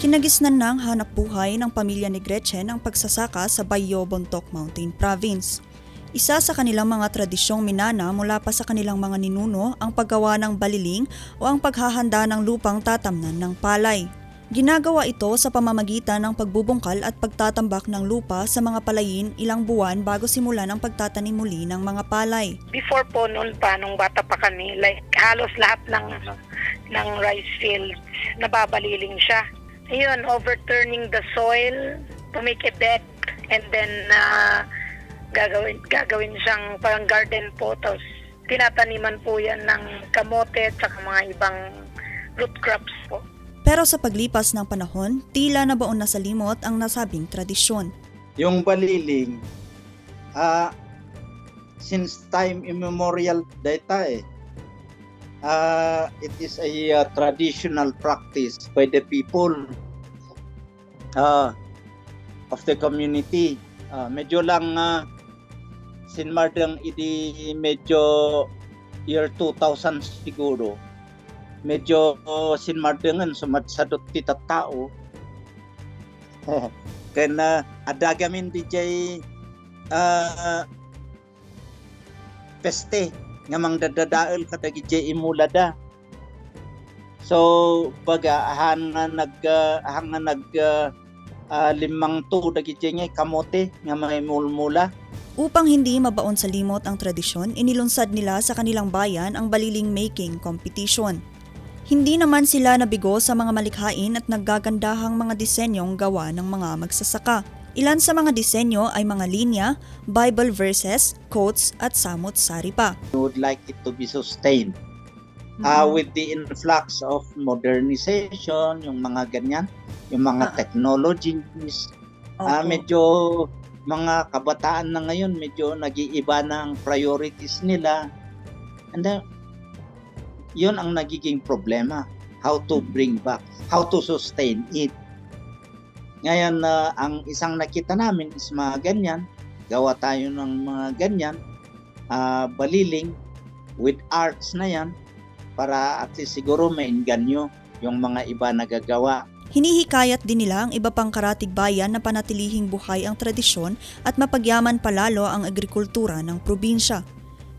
Kinagisnan ng hanap buhay ng pamilya ni Gretchen ang pagsasaka sa Bayo Bontoc Mountain Province. Isa sa kanilang mga tradisyong minana mula pa sa kanilang mga ninuno ang paggawa ng baliling o ang paghahanda ng lupang tatamnan ng palay. Ginagawa ito sa pamamagitan ng pagbubungkal at pagtatambak ng lupa sa mga palayin ilang buwan bago simulan ang pagtatanim muli ng mga palay. before po noon pa, nung bata pa kami, like halos lahat ng ano, ng rice fields, nababaliling siya. Ayun, overturning the soil to make a bed and then uh, gagawin, gagawin siyang parang garden po. Tapos tinataniman po yan ng kamote at saka mga ibang root crops po. Pero sa paglipas ng panahon, tila nabaon na sa limot ang nasabing tradisyon. yung baliling, ah, since time immemorial data eh, ah, it is a ah, traditional practice by the people ah, of the community. Ah, medyo lang uh, sinmardang idi medyo year 2000 siguro. Medyo oh, sinmardangan sumadsadot ti tao. Kaya adagamin di jay ah, peste nga mang dadadael kadagi jay imulada. So baga ahan nga nag ah, ahan nag ah, ah, limang to dagi jay nga kamote nga may mulmula. Upang hindi mabaon sa limot ang tradisyon, inilunsad nila sa kanilang bayan ang baliling making competition. Hindi naman sila nabigo sa mga malikhain at naggagandahang mga disenyong gawa ng mga magsasaka. Ilan sa mga disenyo ay mga linya, Bible verses, quotes at samot-sari pa. We would like it to be sustained. Mm-hmm. with the influx of modernization, yung mga ganyan, yung mga Ah. technologies, Ah, Opo. medyo mga kabataan na ngayon medyo nag-iiba ng priorities nila. And then, yun ang nagiging problema. How to bring back, how to sustain it. Ngayon, na ang isang nakita namin is mga ganyan. Gawa tayo ng mga ganyan. ah, baliling with arts na yan para at least siguro mainganyo yung mga iba nagagawa. Hinihikayat din nila ang iba pang karatig bayan na panatilihing buhay ang tradisyon at mapagyaman palalo ang agrikultura ng probinsya.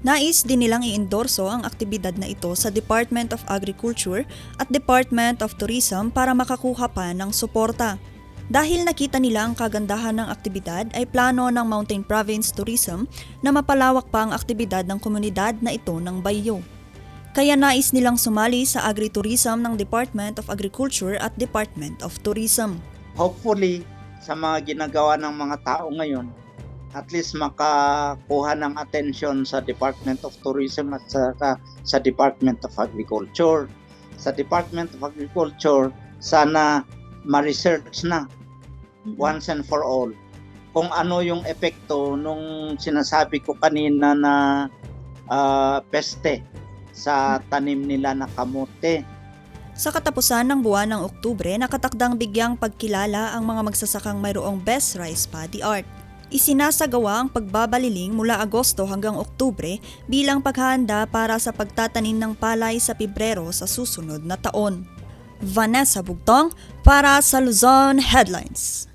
Nais din nilang i-endorso ang aktibidad na ito sa Department of Agriculture at Department of Tourism para makakuha pa ng suporta. Dahil nakita nila ang kagandahan ng aktibidad ay plano ng Mountain Province Tourism na mapalawak pa ang aktibidad ng komunidad na ito ng Bayo. Kaya nais nilang sumali sa agritourism ng Department of Agriculture at Department of Tourism. hopefully sa mga ginagawa ng mga tao ngayon at least makakuha ng attention sa Department of Tourism at sa, sa Department of Agriculture. Sa Department of Agriculture, sana ma-research na once and for all kung ano yung epekto nung sinasabi ko kanina na ah, peste sa tanim nila na kamote. Sa katapusan ng buwan ng Oktubre, nakatakdang bigyang pagkilala ang mga magsasakang mayroong Best Rice Paddy Art. Isinasagawa ang pagbabaliling mula Agosto hanggang Oktubre bilang paghahanda para sa pagtatanim ng palay sa Pebrero sa susunod na taon. Vanessa Bugtong para sa Luzon Headlines.